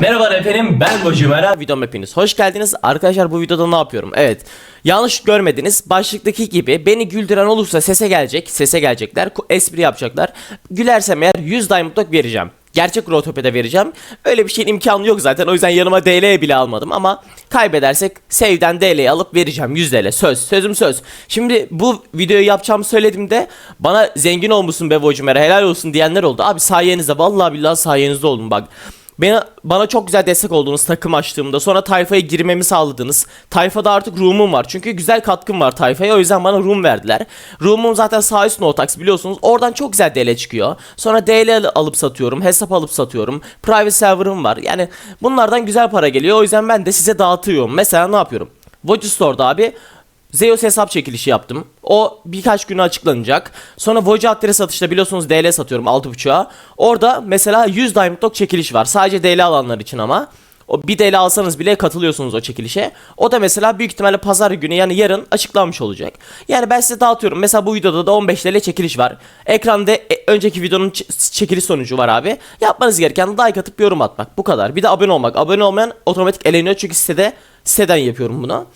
Merhaba efendim ben Gojimera videom hepiniz. Hoş geldiniz. Arkadaşlar bu videoda ne yapıyorum? Evet yanlış görmediniz. Başlıktaki gibi beni güldüren olursa sese gelecek sese gelecekler espri yapacaklar. Gülersem eğer 100 diamond dog vereceğim. Gerçek Rotope'de vereceğim. Öyle bir şeyin imkanı yok zaten. O yüzden yanıma DL bile almadım ama kaybedersek save'den DL'yi alıp vereceğim. 100 DL söz sözüm söz. Şimdi bu videoyu yapacağımı söylediğimde bana zengin olmuşsun be Gojimera helal olsun diyenler oldu. Abi sayenizde vallahi billahi sayenizde oldum bak bana, bana çok güzel destek oldunuz takım açtığımda. Sonra tayfaya girmemi sağladınız. Tayfada artık room'um var. Çünkü güzel katkım var tayfaya. O yüzden bana room verdiler. Room'um zaten sağ üst Notax biliyorsunuz. Oradan çok güzel DL çıkıyor. Sonra DL al- alıp satıyorum. Hesap alıp satıyorum. Private server'ım var. Yani bunlardan güzel para geliyor. O yüzden ben de size dağıtıyorum. Mesela ne yapıyorum? Vogue Store'da abi Zeus hesap çekilişi yaptım. O birkaç güne açıklanacak. Sonra Voyager adres satışta biliyorsunuz DL satıyorum 6.5'a. Orada mesela 100 Diamond Dog çekiliş var. Sadece DL alanlar için ama. O bir DL alsanız bile katılıyorsunuz o çekilişe. O da mesela büyük ihtimalle pazar günü yani yarın açıklanmış olacak. Yani ben size dağıtıyorum. Mesela bu videoda da 15 TL çekiliş var. Ekranda e, önceki videonun çekiliş sonucu var abi. Yapmanız gereken like atıp yorum atmak. Bu kadar. Bir de abone olmak. Abone olmayan otomatik eleniyor çünkü sitede siteden yapıyorum bunu.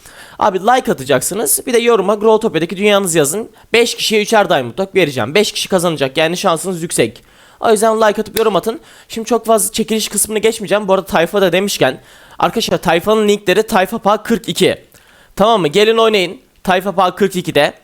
Abi like atacaksınız. Bir de yoruma Growtopia'daki dünyanız yazın. 5 kişiye 3'er diamond dog vereceğim. 5 kişi kazanacak yani şansınız yüksek. O yüzden like atıp yorum atın. Şimdi çok fazla çekiliş kısmını geçmeyeceğim. Bu arada tayfa da demişken. Arkadaşlar tayfanın linkleri tayfa pa 42. Tamam mı? Gelin oynayın. Tayfa pa 42'de.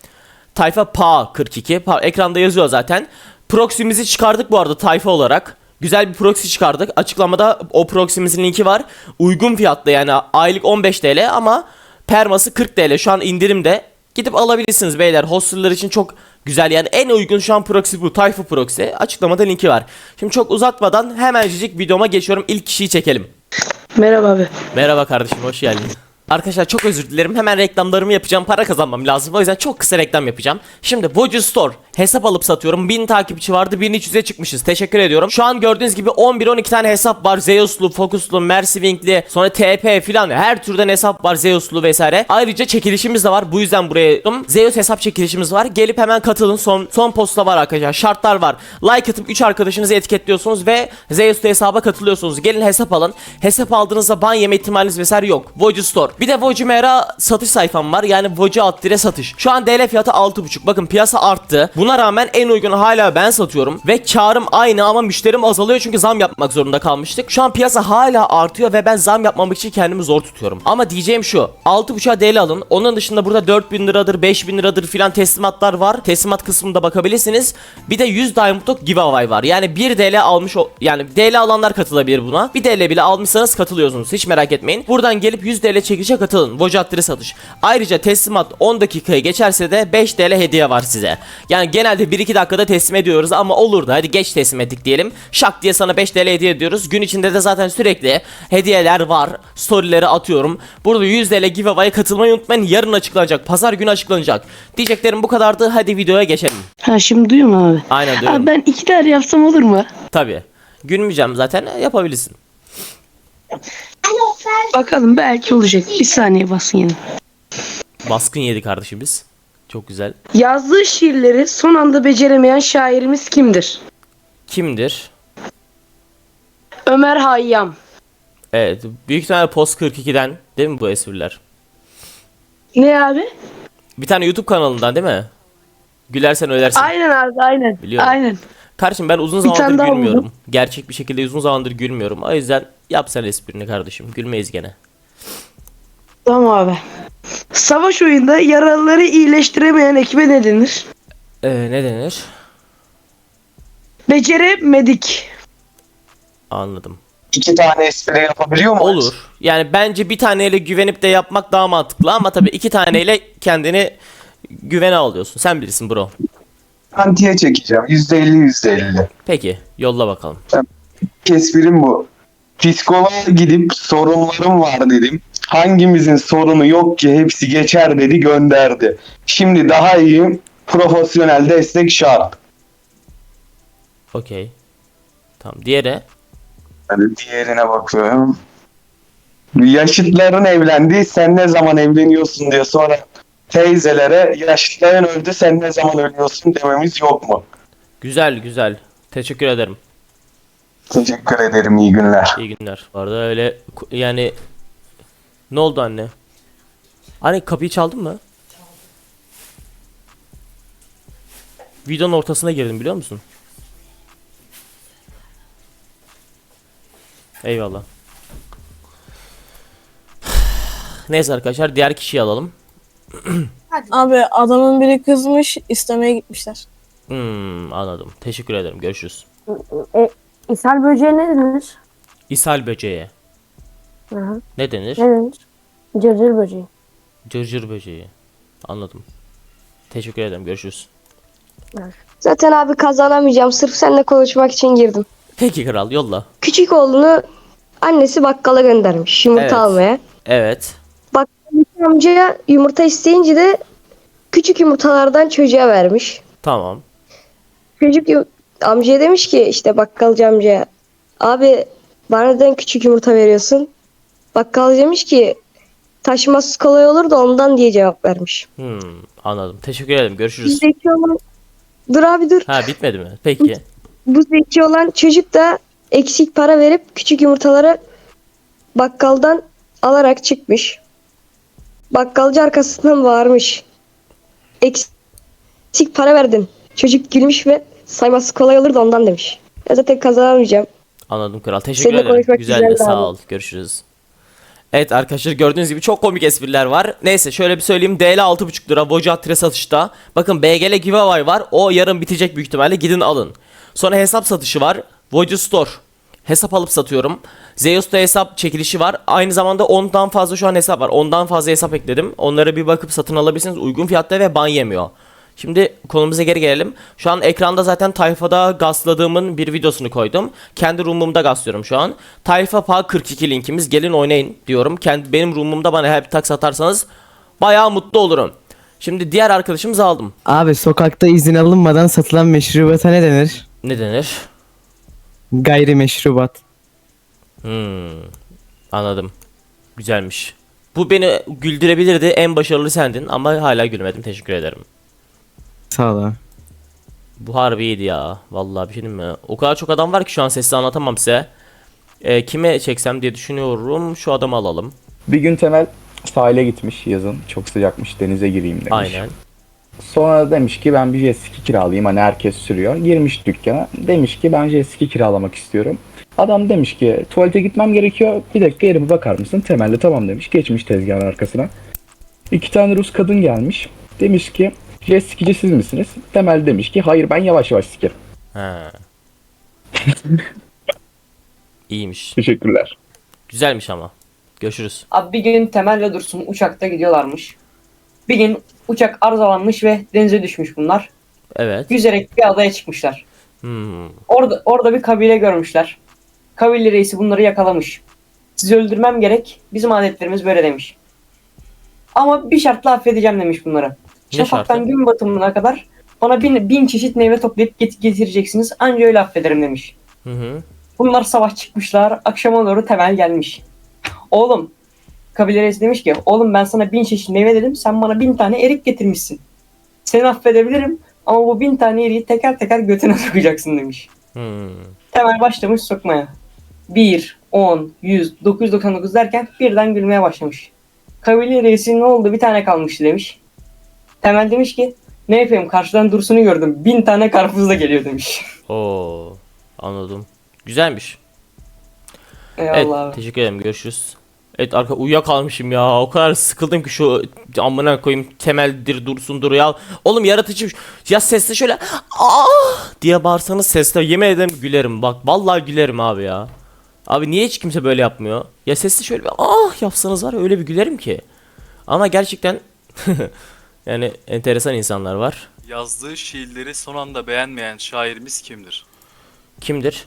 Tayfa pa 42. Pa- ekranda yazıyor zaten. Proxy'mizi çıkardık bu arada tayfa olarak. Güzel bir proxy çıkardık. Açıklamada o proxy'mizin linki var. Uygun fiyatlı yani aylık 15 TL ama perması 40 TL. Şu an indirimde. Gidip alabilirsiniz beyler. Hosterlar için çok güzel yani en uygun şu an proxy bu. Tayfa proxy. Açıklamada linki var. Şimdi çok uzatmadan hemencik videoma geçiyorum. İlk kişiyi çekelim. Merhaba abi. Merhaba kardeşim hoş geldin. Arkadaşlar çok özür dilerim. Hemen reklamlarımı yapacağım. Para kazanmam lazım. O yüzden çok kısa reklam yapacağım. Şimdi Vogue Store hesap alıp satıyorum. 1000 takipçi vardı. 1300'e çıkmışız. Teşekkür ediyorum. Şu an gördüğünüz gibi 11-12 tane hesap var. Zeus'lu, Focus'lu, Mercywing'li, sonra TP filan her türden hesap var. Zeus'lu vesaire. Ayrıca çekilişimiz de var. Bu yüzden buraya yaptım. Zeus hesap çekilişimiz var. Gelip hemen katılın. Son son posta var arkadaşlar. Şartlar var. Like atıp 3 arkadaşınızı etiketliyorsunuz ve Zeus'lu hesaba katılıyorsunuz. Gelin hesap alın. Hesap aldığınızda ban yeme ihtimaliniz vesaire yok. Vogue Store. Bir de Vogue Mera satış sayfam var. Yani Vogue alt satış. Şu an DL fiyatı 6.5. Bakın piyasa arttı. Buna rağmen en uygunu hala ben satıyorum. Ve karım aynı ama müşterim azalıyor çünkü zam yapmak zorunda kalmıştık. Şu an piyasa hala artıyor ve ben zam yapmamak için kendimi zor tutuyorum. Ama diyeceğim şu. 6.5'a DL alın. Onun dışında burada 4000 liradır, 5000 liradır filan teslimatlar var. Teslimat kısmında bakabilirsiniz. Bir de 100 Diamond Dog giveaway var. Yani 1 DL almış yani DL alanlar katılabilir buna. 1 DL bile almışsanız katılıyorsunuz. Hiç merak etmeyin. Buradan gelip 100 DL çekişe katılın. Vocattire satış. Ayrıca teslimat 10 dakikayı geçerse de 5 TL hediye var size. Yani genelde 1-2 dakikada teslim ediyoruz ama olur da hadi geç teslim ettik diyelim. Şak diye sana 5 TL hediye ediyoruz. Gün içinde de zaten sürekli hediyeler var. Storyleri atıyorum. Burada 100 TL giveaway'a katılmayı unutmayın. Yarın açıklanacak. Pazar günü açıklanacak. Diyeceklerim bu kadardı. Hadi videoya geçelim. Ha şimdi duyuyor musun abi? Aynen duyuyorum. Abi ben iki tane yapsam olur mu? Tabi. Gülmeyeceğim zaten yapabilirsin. Bakalım belki olacak. Bir saniye basın yine. Baskın yedi kardeşimiz. Çok güzel. Yazdığı şiirleri son anda beceremeyen şairimiz kimdir? Kimdir? Ömer Hayyam. Evet. Büyük ihtimalle Post 42'den değil mi bu espriler? Ne abi? Bir tane YouTube kanalından değil mi? Gülersen ölersin. Aynen abi aynen. Biliyorum. Aynen. Kardeşim ben uzun zamandır gülmüyorum. buldum. Gerçek bir şekilde uzun zamandır gülmüyorum. O yüzden yap sen esprini kardeşim. Gülmeyiz gene. Tamam abi. Savaş oyunda yaralıları iyileştiremeyen ekibe ne denir? Ee, ne denir? Beceremedik. Anladım. İki tane espri yapabiliyor mu? Olur. Yani bence bir taneyle güvenip de yapmak daha mantıklı ama tabii iki taneyle kendini güvene alıyorsun. Sen bilirsin bro. Antiye çekeceğim. Yüzde elli yüzde elli. Peki yolla bakalım. Esprim bu. Psikoloğa gidip sorunlarım var dedim. Hangimizin sorunu yok ki hepsi geçer dedi gönderdi. Şimdi daha iyi profesyonel destek şart. Okey. Tamam diğeri. Yani diğerine bakıyorum. Yaşıtların evlendi sen ne zaman evleniyorsun diye sonra teyzelere yaşıtların öldü sen ne zaman ölüyorsun dememiz yok mu? Güzel güzel. Teşekkür ederim. Teşekkür ederim iyi günler. İyi günler. Bu arada öyle yani ne oldu anne? Anne kapıyı çaldın mı? Videonun ortasına girdim biliyor musun? Eyvallah. Neyse arkadaşlar diğer kişiyi alalım. Abi adamın biri kızmış istemeye gitmişler. Hmm, anladım. Teşekkür ederim. Görüşürüz. E, ishal böceği ne denir? İshal böceği. Hı. Ne denir? Ne denir? Cırcır böceği. Cırcır böceği. Anladım. Teşekkür ederim. Görüşürüz. Zaten abi kazanamayacağım. Sırf seninle konuşmak için girdim. Peki kral yolla. Küçük oğlunu annesi bakkala göndermiş yumurta Evet. almaya. Evet. Bakkal amca yumurta isteyince de küçük yumurtalardan çocuğa vermiş. Tamam. Çocuk amcaya demiş ki işte bakkalcı amcaya abi bana neden küçük yumurta veriyorsun? Bakkalcı demiş ki taşıması kolay olur da ondan diye cevap vermiş. Hmm, anladım. Teşekkür ederim. Görüşürüz. Zeki olan dur abi dur. Ha bitmedi mi? Peki. Bu zeki olan çocuk da eksik para verip küçük yumurtaları bakkaldan alarak çıkmış. Bakkalcı arkasından bağırmış. Eksik para verdin. Çocuk gülmüş ve sayması kolay olur da ondan demiş. Ya zaten kazanamayacağım. Anladım kral. Teşekkür Seninle ederim. Güzeldi. güzeldi Sağ ol. Görüşürüz. Evet arkadaşlar gördüğünüz gibi çok komik espriler var. Neyse şöyle bir söyleyeyim. DL 6.5 lira Voca Atre satışta. Bakın BGL giveaway var. O yarın bitecek büyük ihtimalle. Gidin alın. Sonra hesap satışı var. Voca Store. Hesap alıp satıyorum. Zeus'ta hesap çekilişi var. Aynı zamanda 10'dan fazla şu an hesap var. 10'dan fazla hesap ekledim. Onlara bir bakıp satın alabilirsiniz. Uygun fiyatta ve ban yemiyor. Şimdi konumuza geri gelelim. Şu an ekranda zaten tayfada gasladığımın bir videosunu koydum. Kendi room'umda gaslıyorum şu an. Tayfa Pa 42 linkimiz. Gelin oynayın diyorum. Kendi benim room'umda bana her bir tak satarsanız bayağı mutlu olurum. Şimdi diğer arkadaşımızı aldım. Abi sokakta izin alınmadan satılan meşrubata ne denir? Ne denir? Gayrimeşrubat. Hmm, anladım. Güzelmiş. Bu beni güldürebilirdi. En başarılı sendin ama hala gülmedim. Teşekkür ederim. Sağ ol abi. Bu harbi iyiydi ya. Vallahi bir şey diyeyim mi? O kadar çok adam var ki şu an sesli anlatamam size. Ee, kime çeksem diye düşünüyorum. Şu adamı alalım. Bir gün Temel sahile gitmiş yazın. Çok sıcakmış denize gireyim demiş. Aynen. Sonra demiş ki ben bir jet ski kiralayayım hani herkes sürüyor. Girmiş dükkana. Demiş ki ben jet ski kiralamak istiyorum. Adam demiş ki tuvalete gitmem gerekiyor. Bir dakika yerime bakar mısın? Temel de tamam demiş. Geçmiş tezgahın arkasına. İki tane Rus kadın gelmiş. Demiş ki jet skici siz misiniz? Temel demiş ki hayır ben yavaş yavaş sikerim. He. İyiymiş. Teşekkürler. Güzelmiş ama. Görüşürüz. Abi bir gün Temel'le Dursun uçakta gidiyorlarmış. Bir gün uçak arızalanmış ve denize düşmüş bunlar. Evet. Yüzerek bir adaya çıkmışlar. Hmm. Orada orada bir kabile görmüşler. Kabile reisi bunları yakalamış. Sizi öldürmem gerek. Bizim adetlerimiz böyle demiş. Ama bir şartla affedeceğim demiş bunlara. Ne Şafaktan şartı? gün batımına kadar bana bin, bin çeşit meyve toplayıp get- getireceksiniz. Anca öyle affederim demiş. Hı hı. Bunlar sabah çıkmışlar. Akşama doğru Temel gelmiş. Oğlum. Kabile reisi demiş ki oğlum ben sana bin çeşit meyve dedim. Sen bana bin tane erik getirmişsin. Seni affedebilirim. Ama bu bin tane eriği teker teker götüne sokacaksın demiş. Hmm. Temel başlamış sokmaya. 1, 10, 100, 999 derken birden gülmeye başlamış. Kabile reisi ne oldu bir tane kalmıştı demiş. Temel demiş ki ne yapayım karşıdan Dursun'u gördüm. Bin tane karpuz da geliyor demiş. Oo. Anladım. Güzelmiş. Evet. Eyvallah abi. Teşekkür ederim. Görüşürüz. Evet arka uyuyakalmışım ya. O kadar sıkıldım ki şu amına koyayım temeldir dursundur ya. Oğlum yaratıcı ya sesle şöyle ah diye bağırsanız sesle yemin ederim gülerim. Bak vallahi gülerim abi ya. Abi niye hiç kimse böyle yapmıyor? Ya sesle şöyle bir ah yapsanız var ya öyle bir gülerim ki. Ama gerçekten yani enteresan insanlar var. Yazdığı şiirleri son anda beğenmeyen şairimiz kimdir? Kimdir?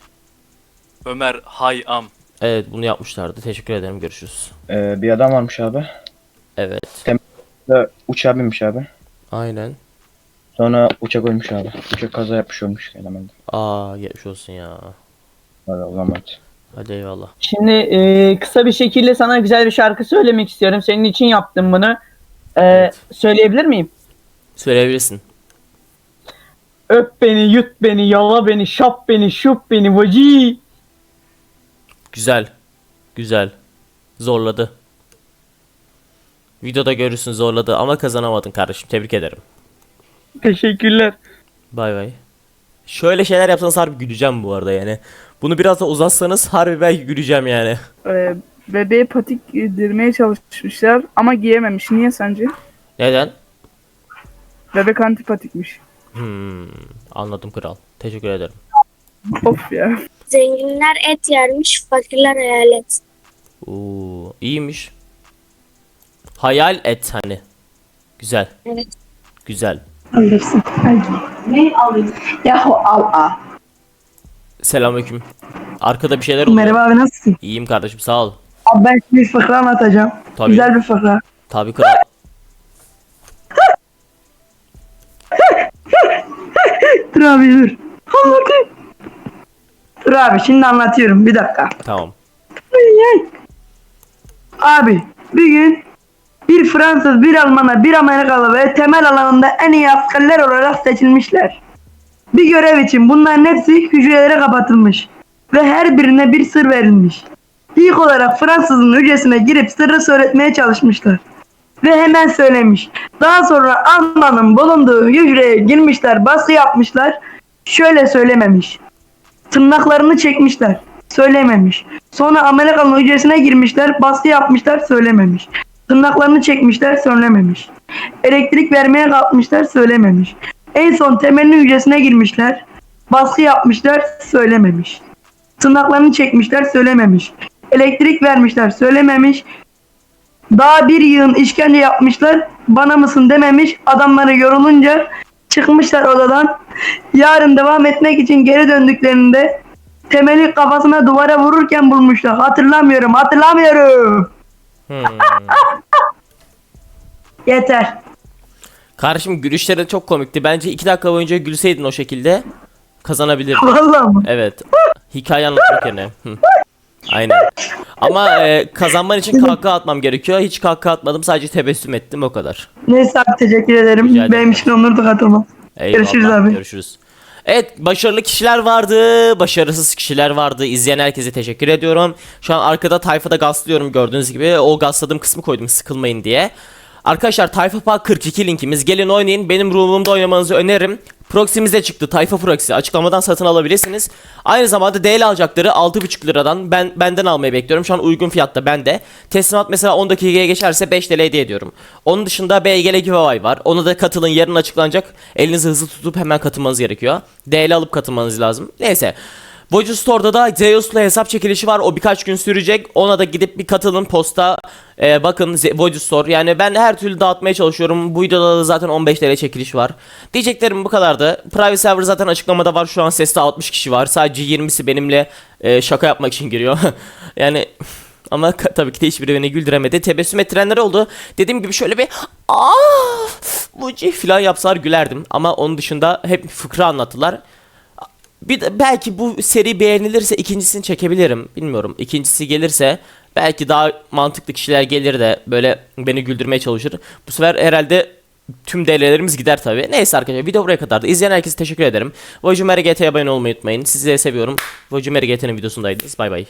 Ömer Hayam. Evet bunu yapmışlardı. Teşekkür ederim. Görüşürüz. Ee, bir adam varmış abi. Evet. Da uçağa binmiş abi. Aynen. Sonra uçak ölmüş abi. Uçak kaza yapmış olmuş elemende. Aa geçmiş olsun ya. Hadi o zaman. Hadi eyvallah. Şimdi e, kısa bir şekilde sana güzel bir şarkı söylemek istiyorum. Senin için yaptım bunu. E, Evet. Söyleyebilir miyim? Söyleyebilirsin. Öp beni, yut beni, yala beni, şap beni, şup beni, vaci. Güzel. Güzel. Zorladı. Videoda görürsün zorladı ama kazanamadın kardeşim. Tebrik ederim. Teşekkürler. Bay bay. Şöyle şeyler yapsanız harbi güleceğim bu arada yani. Bunu biraz da uzatsanız harbi belki güleceğim yani. Ee, bebeğe patik giydirmeye çalışmışlar ama giyememiş. Niye sence? Neden? Bebek antipatikmiş. Hmm, anladım kral. Teşekkür ederim. Of ya. Zenginler et yermiş, fakirler hayalet. Oo, iyiymiş. Hayal et hani. Güzel. Evet. Güzel. Alırsın. Ne alayım? Yahu al al. Selamünaleyküm. Arkada bir şeyler oluyor. abi nasılsın? İyiyim kardeşim sağ ol. Abi ben şimdi bir fıkra anlatacağım. Tabii. bir fıkra. Tabii kral. Dur abi dur. Anlatayım. Dur abi şimdi anlatıyorum bir dakika. Tamam. Abi bir gün bir Fransız, bir Alman'a, bir Amerikalı ve temel alanında en iyi askerler olarak seçilmişler. Bir görev için bunların hepsi hücrelere kapatılmış ve her birine bir sır verilmiş. İlk olarak Fransızın hücresine girip sırrı söyletmeye çalışmışlar. Ve hemen söylemiş. Daha sonra Alman'ın bulunduğu hücreye girmişler, baskı yapmışlar. Şöyle söylememiş. Tırnaklarını çekmişler. Söylememiş. Sonra Amerikalı'nın hücresine girmişler, baskı yapmışlar, söylememiş. Tırnaklarını çekmişler, söylememiş. Elektrik vermeye kalkmışlar, söylememiş. En son temelin hücresine girmişler, baskı yapmışlar, söylememiş. Tırnaklarını çekmişler, söylememiş. Elektrik vermişler, söylememiş. Daha bir yığın işkence yapmışlar, bana mısın dememiş. Adamları yorulunca çıkmışlar odadan. Yarın devam etmek için geri döndüklerinde temeli kafasına duvara vururken bulmuşlar. Hatırlamıyorum, hatırlamıyorum. Hmm. Yeter. Kardeşim gülüşlerin çok komikti. Bence iki dakika boyunca gülseydin o şekilde kazanabilirdin. Vallahi mı? Evet. Hikaye anlatmak yerine. Aynen. Ama e, kazanman için kahkaha atmam gerekiyor. Hiç kahkaha atmadım. Sadece tebessüm ettim o kadar. Neyse abi teşekkür ederim. Rica ederim. Benim için onurdu katılma. Eyvallah. Görüşürüz abi. Görüşürüz. Evet başarılı kişiler vardı, başarısız kişiler vardı. İzleyen herkese teşekkür ediyorum. Şu an arkada tayfada gaslıyorum gördüğünüz gibi. O gasladığım kısmı koydum sıkılmayın diye. Arkadaşlar Tayfa Park 42 linkimiz. Gelin oynayın. Benim room'umda oynamanızı öneririm. Proxy'mize çıktı. Tayfa Proxy. Açıklamadan satın alabilirsiniz. Aynı zamanda DL alacakları 6,5 liradan ben benden almayı bekliyorum. Şu an uygun fiyatta bende. Teslimat mesela 10 dakikaya geçerse 5 TL hediye ediyorum. Onun dışında BGL giveaway var. Ona da katılın yarın açıklanacak. Elinizi hızlı tutup hemen katılmanız gerekiyor. DL alıp katılmanız lazım. Neyse. Voyager Store'da da Zeus'la hesap çekilişi var. O birkaç gün sürecek. Ona da gidip bir katılın posta. Ee, bakın Voyager Store. Yani ben her türlü dağıtmaya çalışıyorum. Bu videoda da zaten 15 TL çekiliş var. Diyeceklerim bu kadardı. Private server zaten açıklamada var. Şu an seste 60 kişi var. Sadece 20'si benimle e, şaka yapmak için giriyor. yani ama tabii ki de hiçbiri beni güldüremedi. Tebessüm ettirenler oldu. Dediğim gibi şöyle bir aa bu falan yapsalar gülerdim. Ama onun dışında hep fıkra anlattılar. Bir de belki bu seri beğenilirse ikincisini çekebilirim. Bilmiyorum. İkincisi gelirse belki daha mantıklı kişiler gelir de böyle beni güldürmeye çalışır. Bu sefer herhalde tüm DL'lerimiz gider tabi. Neyse arkadaşlar video buraya kadardı. İzleyen herkese teşekkür ederim. Voyager GT'ye abone olmayı unutmayın. Sizleri seviyorum. Voyager GT'nin videosundaydınız. Bay bay.